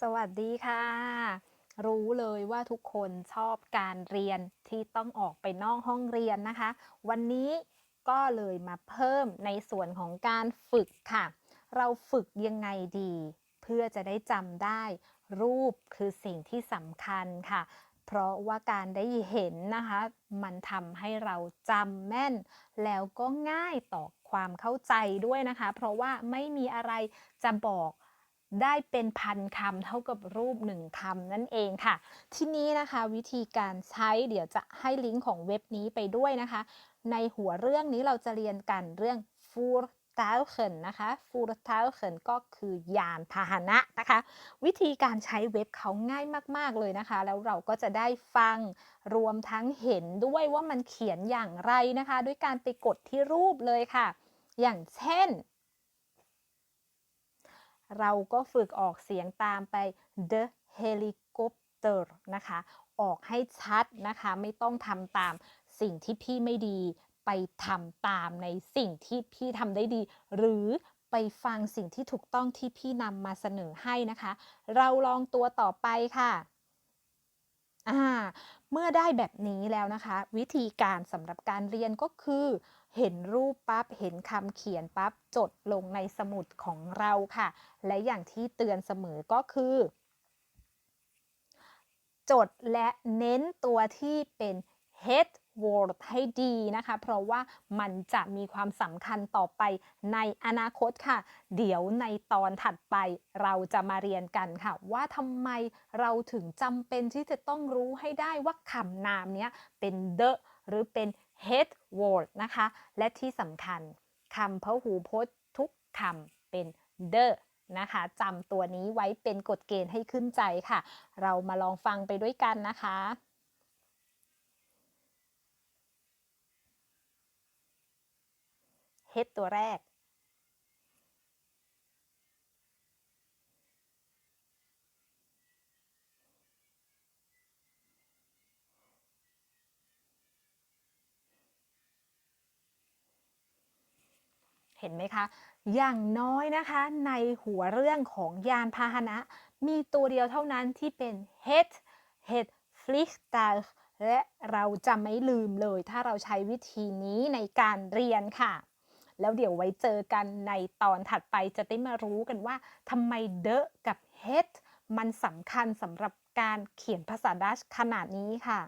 สวัสดีค่ะ รู้เลยว่าทุกคนชอบการเรียนที่ต้องออกไปนอกห้องเรียนนะคะ วันนี้ก็เลยมาเพิ่มในส่วนของการฝึกค่ะ เราฝึกยังไงดี เพื่อจะได้จำได้ รูปคือสิ่งที่สำคัญค่ะ เพราะว่าการได้เห็นนะคะ มันทำให้เราจำแม่น แล้วก็ง่ายต่อความเข้าใจด้วยนะคะ เพราะว่าไม่มีอะไรจะบอก ได้เป็นพันคำเท่ากับรูปหนึ่งคำนั่นเองค่ะ ที่นี้นะคะวิธีการใช้เดี๋ยวจะให้ลิงก์ของเว็บนี้ไปด้วยนะคะ ในหัวเรื่องนี้เราจะเรียนกันเรื่อง f u r t a u c h e n นะคะ f u r t a u c h e n ก็คือยานพาหนะนะคะ วิธีการใช้เว็บเขาง่ายมาก ๆ เลยนะคะ แล้วเราก็จะได้ฟังรวมทั้งเห็นด้วยว่ามันเขียนอย่างไรนะคะ ด้วยการไปกดที่รูปเลยค่ะ อย่างเช่น เราก็ฝึกออกเสียงตามไป the helicopter นะคะ ออกให้ชัดนะคะ ไม่ต้องทำตามสิ่งที่พี่ไม่ดีไปทำตามในสิ่งที่พี่ทำได้ดี หรือไปฟังสิ่งที่ถูกต้องที่พี่นำมาเสนอให้นะคะ เราลองตัวต่อไปค่ะอ่าเมื่อได้แบบนี้แล้วนะคะ วิธีการสำหรับการเรียนก็คือ เห็นรูปปั๊บเห็นคำเขียนปั๊บจดลงในสมุดของเราค่ะ และอย่างที่เตือนเสมอก็คือ จดและเน้นตัวที่เป็น head word ให้ดีนะคะ เพราะว่ามันจะมีความสำคัญต่อไปในอนาคตค่ะ เดี๋ยวในตอนถัดไปเราจะมาเรียนกันค่ะ ว่าทำไมเราถึงจำเป็นที่จะต้องรู้ให้ได้ว่าคำนามนี้เป็น the หรือเป็น head word นะคะ และที่สำคัญคำพหูพจน์ทุกคำเป็น the นะคะจำตัวนี้ไว้เป็นกฎเกณฑ์ให้ขึ้นใจค่ะ เรามาลองฟังไปด้วยกันนะคะ head ตัวแรก เห็นไหมคะ อย่างน้อยนะคะในหัวเรื่องของยานพาหนะ มีตัวเดียวเท่านั้นที่เป็น head head f l i c h t a g และเราจะไม่ลืมเลย ถ้าเราใช้วิธีนี้ในการเรียนค่ะ แล้วเดี๋ยวไว้เจอกันในตอนถัดไปจะได้มารู้กันว่าทำไม the กับ head มันสำคัญสำหรับการเขียนภาษาดัชขนาดนี้ค่ะ